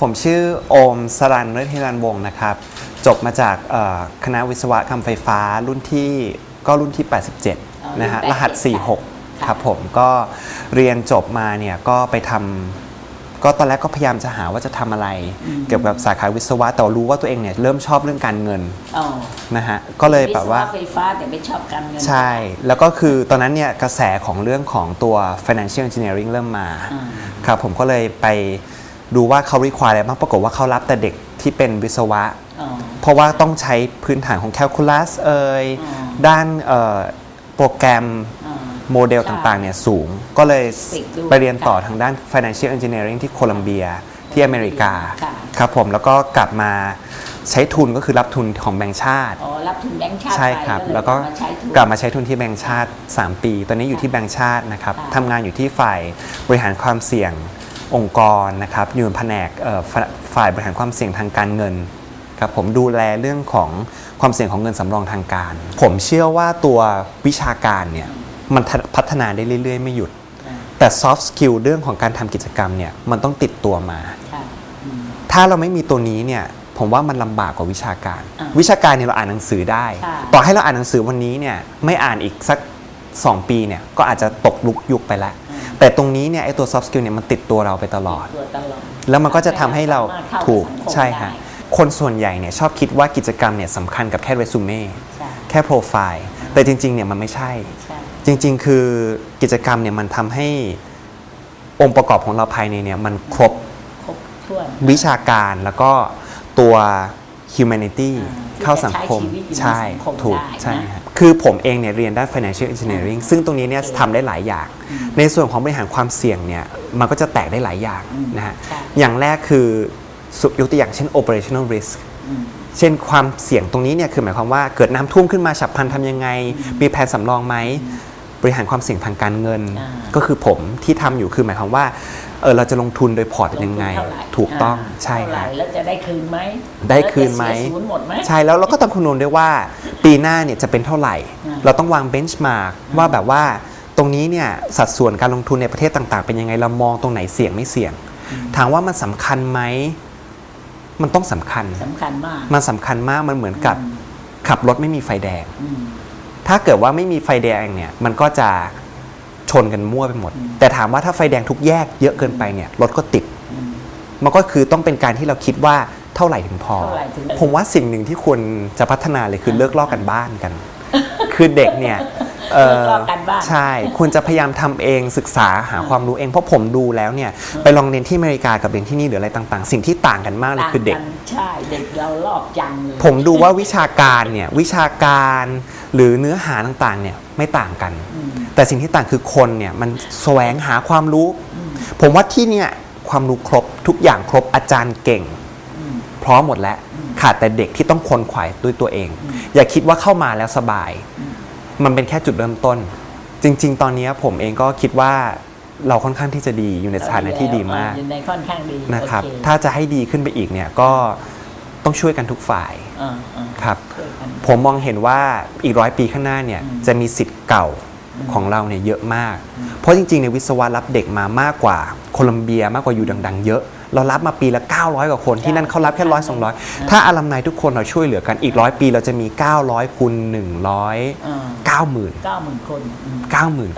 ผมชื่อโอมสรันเลิศฮิรันวงศ์นะครับ จบมาจากเอ่อคณะวิศวกรรมไฟฟ้ารุ่นที่ก็รุ่นที่ 87 นะฮะรุ่น87รหัสค่ะ46 ครับผมก็เรียนจบมาเนี่ยก็ไปทำก็ตอนแรกก็พยายามจะหาว่าจะทำอะไร เกี่ยวกับสาขาวิศวะแต่รู้ว่าตัวเองเนี่ยเริ่มชอบเรื่องการเงินอ๋อนะฮะก็เลยแบบว่าศไฟฟ้าแต่ไม่ชอบการเงิน ใช่ แล้วก็คือตอนนั้นเนี่ยกระแสของเรื่องของตัว financial engineering เริ่มมาอ่าครับผมก็เลยไป ดูว่าเขา require อะไรบ้างปรากฏว่าเขารับแต่เด็กที่เป็นวิศวะอ๋อเพราะว่าต้องใช้พื้นฐานของ calculus เอ่ยอ่าด้านเอ่อโปรแกรมอ่าโมเดลต่างๆเนี่ยสูง ก็เลยติดด้วยไปเรียนต่อค่ะทางด้าน financial engineering ที่โคลัมเบียที่อเมริกาค่ะครับผมแล้วก็กลับมาใช้ทุนก็คือรับทุนของแบงก์ชาติอ๋อรับทุนแบงค์ชาติใช่ครับไปแล้วก็มาใช้ทุนกลับมาใช้ทุนที่แบงก์ชาติ 3 ปี ตอนนี้อยู่ที่แบงก์ชาตินะครับค่ะทำงานอยู่ที่ฝ่ายบริหารความเสี่ยง องค์กรนะครับอยู่ในแผนกเอ่อฝ่าฝ่ายบริหารความเสี่ยงทางการเงินครับผมดูแลเรื่องของความเสี่ยงของเงินสำรองทางการ ผมเชื่อว่าตัววิชาการเนี่ยมันพัฒนาได้เรื่อย ๆ ไม่หยุดอ่าแต่ soft skill เรื่องของการทำกิจกรรมเนี่ยมันต้องติดตัวมาใช่อืมถ้าเราไม่มีตัวนี้เนี่ยผมว่ามันลำบากกว่าวิชาการอะวิชาการเนี่ยเราอ่านหนังสือได้ใช่ต่อให้เราอ่านหนังสือวันนี้เนี่ยไม่อ่านอีกสัก 2 ปีเนี่ยก็อาจจะตกลุกยุคไปแล้ว แต่ตรงนี้เนี่ยไอ้ตัว soft skill เนี่ยมันติดตัวเราไปตลอด ตัวตลอด แล้วมันก็จะทำให้เราสมถเข้าถูกสังคมใช่ค่ะได้ คนส่วนใหญ่เนี่ยชอบคิดว่ากิจกรรมเนี่ยสำคัญกับแค่เรซูเม่ใช่แค่โปรไฟล์แต่จริงๆเนี่ยมันไม่ใช่ ใช่จริงๆ คือกิจกรรมเนี่ยมันทำให้องค์ประกอบของเราภายในเนี่ยมันครบครบถ้วนวิชาการแล้วก็ตัว humanity อ่าเข้าสังคมที่จะใช้ชีวิตอยู่ในใช่สังคมถูกได้นะใช่ครับ คือผมเองเนี่ยเรียนด้าน financial engineering ซึ่งตรงนี้เนี่ยทำได้หลายอย่าง ในส่วนของบริหารความเสี่ยงเนี่ยมันก็จะแตกได้หลายอย่างอืมนะฮะใช่อย่างแรกคือสุยกตัวอย่างเช่น operational risk อืมเช่นความเสี่ยงตรงนี้เนี่ยคือหมายความว่าเกิดน้ำท่วมขึ้นมาฉับพลันทำยังไง มีแผนสำรองไหมบริหารความเสี่ยงทางการเงินอ่าก็คือผมที่ทำอยู่คือหมายความว่า เออเราจะลงทุนโดยพอร์ตยังไงลทุนเท่าหร่ถูกต้องาใช่เท่าไหคร่รับแล้วจะได้คืนไหมได้คืนไหมแล้วจะเสียศูนย์หมดไหมใช่แล้วเราก็ต้องคำนวณด้วยว่า ปีหน้าเนี่ยจะเป็นเท่าไหร่อ่าเราต้องวางเบนช์มาร์กว่าแบบว่าตรงนี้เนี่ยสัดส่วนการลงทุนในประเทศต่างๆ เป็นยังไงเรามองตรงไหนเสี่ยงไม่เสี่ยง ถามว่ามันสำคัญไหมมันต้องสำคัญสำคัญมาก มันสำคัญมากมันเหมือนกับขับรถไม่มีไฟแดงอืมถ้าเกิดว่าไม่มีไฟแดงเนี่ยมันก็จะช นกันมั่วไปหมด แต่ถามว่าถ้าไฟแดงทุกแยกเยอะเกินไปเนี่ยรถก็ติดอืมมันก็คือต้องเป็นการที่เราคิดว่าเท่าไหร่ถึงพอ เท่าไหร่ถึง ผมว่าสิ่งหนึ่งที่ควรจะพัฒนาเลยคือเลิกลอกกันบ้านกัน คือเด็กเนี่ยเอ่เลิกลอกกันบ้าน ใช่ควรจะพยายามทำเองศึกษาหาความรู้เองเพราะผมดูแล้วเนี่ยไปลองเรียนที่อเมริกากับเรียนที่นี่หรืออะไรต่าง ๆ สิ่งที่ต่างกันมากเลยคือเด็ก ต่างนใช่เด็กเราลอกจังเลย ผมดูว่าวิชาการเนี่ยวิชาการหรือเนื้อหาต่างๆเนี่ยไม่ต่างกัน อืม แต่สิ่งที่ต่างคือคนเนี่ยมันแสวงหาความรู้ ผมว่าที่เนี่ยความรู้ครบทุกอย่างครบอาจารย์เก่งอืมพร้อมหมดแล้วขาดแต่เด็กที่ต้องคนขวายด้วยตัวเอง อย่าคิดว่าเข้ามาแล้วสบาย มันเป็นแค่จุดเริ่มต้น จริง ๆ ตอนนี้ผมเองก็คิดว่าเราค่อนข้างที่จะดีอยู่ในสถานะที่ดีมากอยู่ในค่อนข้างดีนะครับโอเถ้าจะให้ดีขึ้นไปอีกเนี่ยก็ต้องช่วยกันทุกฝ่ายอ่าอ่าครับช่วยกันผมมองเห็นว่าอีกร้อยปีข้างหน้าเนี่ยอืมจะมีสิทธิ์เก่า ของเราเนี่ยเยอะมาก เพราะจริงๆ ในวิศวะรับเด็กมามากกว่าโคลัมเบียมากกว่าอยู่ดังๆ เยอะ เรารับมาปีละ 900 กว่าคนที่นั่นเขารับแค่ร้อยสองร้อยถ้าอารัมไนทุกคนเราช่วยเหลือกันอีกร้อยปีเราจะมี 900คูณ100อ่า90,000 เก้าหมื่นคนอืม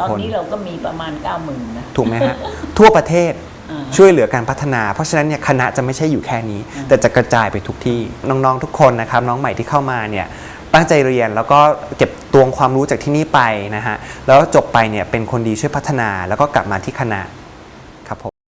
ตอน90,000คน นี้เราก็มีประมาณเก้าหมื่นนะ ถูกไหมฮะ ทั่วประเทศอ่า ช่วยเหลือการพัฒนา เพราะฉะนั้นเนี่ยคณะจะไม่ใช่อยู่แค่นี้ แต่จะกระจายไปทุกที่น้องๆทุกคนนะครับน้องใหม่ที่เข้ามาเนี่ย ตั้งใจเรียนแล้วก็เก็บตวงความรู้จากที่นี่ไปนะฮะแล้วจบไปเนี่ยเป็นคนดีช่วยพัฒนาแล้วก็กลับมาที่คณะ